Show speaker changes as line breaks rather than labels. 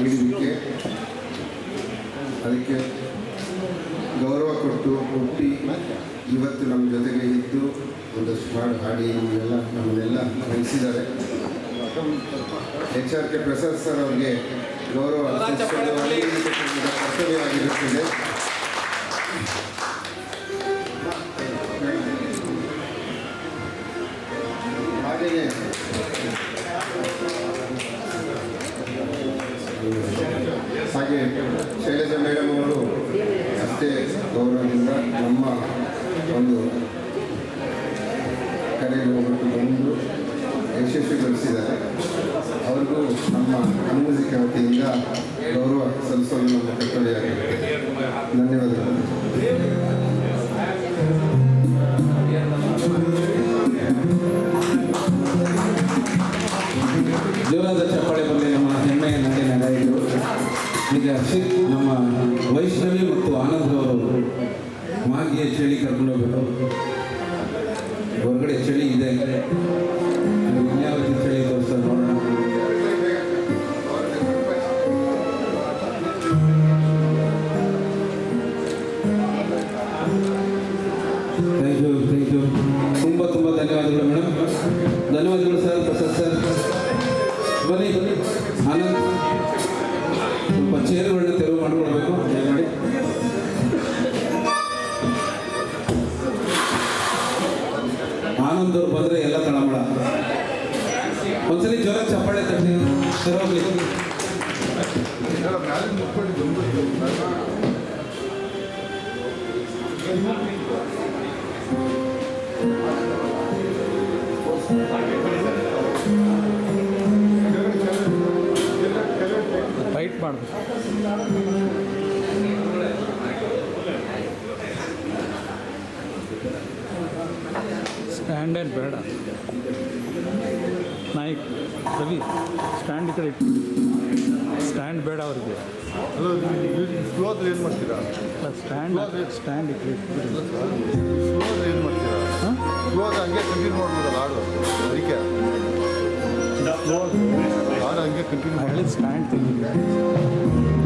ನೀಡಿದ್ದಕ್ಕೆ ಅದಕ್ಕೆ ಗೌರವ ಕೊಟ್ಟು ಹುಟ್ಟಿ ಇವತ್ತು ನಮ್ಮ ಜೊತೆಗೆ ಇದ್ದು ಒಂದಷ್ಟು ಹಾಡು ಹಾಡಿ ನಮ್ಮನ್ನೆಲ್ಲ ನಮ್ಮನ್ನೆಲ್ಲ ಕಳಿಸಿದ್ದಾರೆ H R K Prasad sir ಅವರಿಗೆ ಗೌರವ ಕರ್ತವ್ಯವಾಗಿರುತ್ತದೆ ಹಾಗೆಯೇ ಹಾಗೆ ಶೈಲಜಾ ಮೇಡಮ್ ಅವರು ಅಷ್ಟೇ ಗೌರವದಿಂದ ನಮ್ಮ ಒಂದು ಕರೆಗೆ ಬಂದು ಯಶಸ್ವಿಗೊಳಿಸಿದ್ದಾರೆ ಅವರಿಗೂ ನಮ್ಮ ಅನ್ಮ್ಯೂಸಿಕ್ ವತಿಯಿಂದ ಗೌರವ ಸಲ್ಲಿಸಲು ನಮ್ಮ ಕರ್ತವ್ಯ ಆಗಿದೆ. ಧನ್ಯವಾದಗಳು.
ಜೋರಾದ ಚಪ್ಪಾಳೆ ಬರಲಿ ನಮ್ಮ ಹೆಮ್ಮೆಯ ನಡೆ ನಡೆಯಿತು ಈಗ ಶಿಕ್ ನಮ್ಮ ವೈಷ್ಣವಿ ಮತ್ತು ಆನಂದ್ ಅವರು ಮಾಗಿಯ ಚಳಿ ಕರ್ಕೊಂಡು ಹೋಗ್ಬೇಕು. ಹೊರಗಡೆ ಚಳಿ ಇದೆ. ಇನ್ಯಾವ ರೀತಿ ಚಳಿ ತೋರಿಸ್ತಾರೆ ನೋಡೋಣ. ಥ್ಯಾಂಕ್ ಯು ಥ್ಯಾಂಕ್ ಯು ತುಂಬ ತುಂಬ ಧನ್ಯವಾದಗಳು ಮೇಡಮ್ ಧನ್ಯವಾದಗಳು ಸರ್ ಪ್ರಸಾದ್ ಸರ್ ಬನ್ನಿ ಬನ್ನಿ. ಆನಂದ್. ಚೇರುಗಳನ್ನ ತೆರವು ಮಾಡಿಕೊಡ್ಬೇಕು ದಯಮಾಡಿ ಆನಂದ್ ಅವ್ರು ಬಂದರೆ ಎಲ್ಲ ತಳಮಳ ಒಂದ್ಸಲಿ ಜ್ವರ ಚಪ್ಪಾಳೆ ತಟ್ಟಿ ಸರ್ ಹೋಗ್ಲಿ
ಫೈಟ್ ಸ್ಟ್ಯಾಂಡರ್ಡ್ ಬೇಡ. ನಾಯಕ್ ರವಿ ಸ್ಟ್ಯಾಂಡ್ ಈ ಕಡೆ ಸ್ಟ್ಯಾಂಡ್ ಬೇಡ ಅವ್ರಿಗೆ.
ಅಲ್ಲ ಸ್ಲೋದಲ್ಲಿ ಏನು ಮಾಡ್ತೀರಾ?
ಸ್ಟ್ಯಾಂಡ್ ಸ್ಟ್ಯಾಂಡ್ ಈ ಕಡೆ
ಸ್ಲೋದಲ್ಲಿ ಏನು ಮಾಡ್ತೀರಾ? ಸ್ಲೋದ ಹಂಗೆ ಕಂಟಿನ್ಯೂ ಮಾಡ್ಬೋದಲ್ಲ ಹಾಡು ಅದಕ್ಕೆ? I will
stand. Thank you.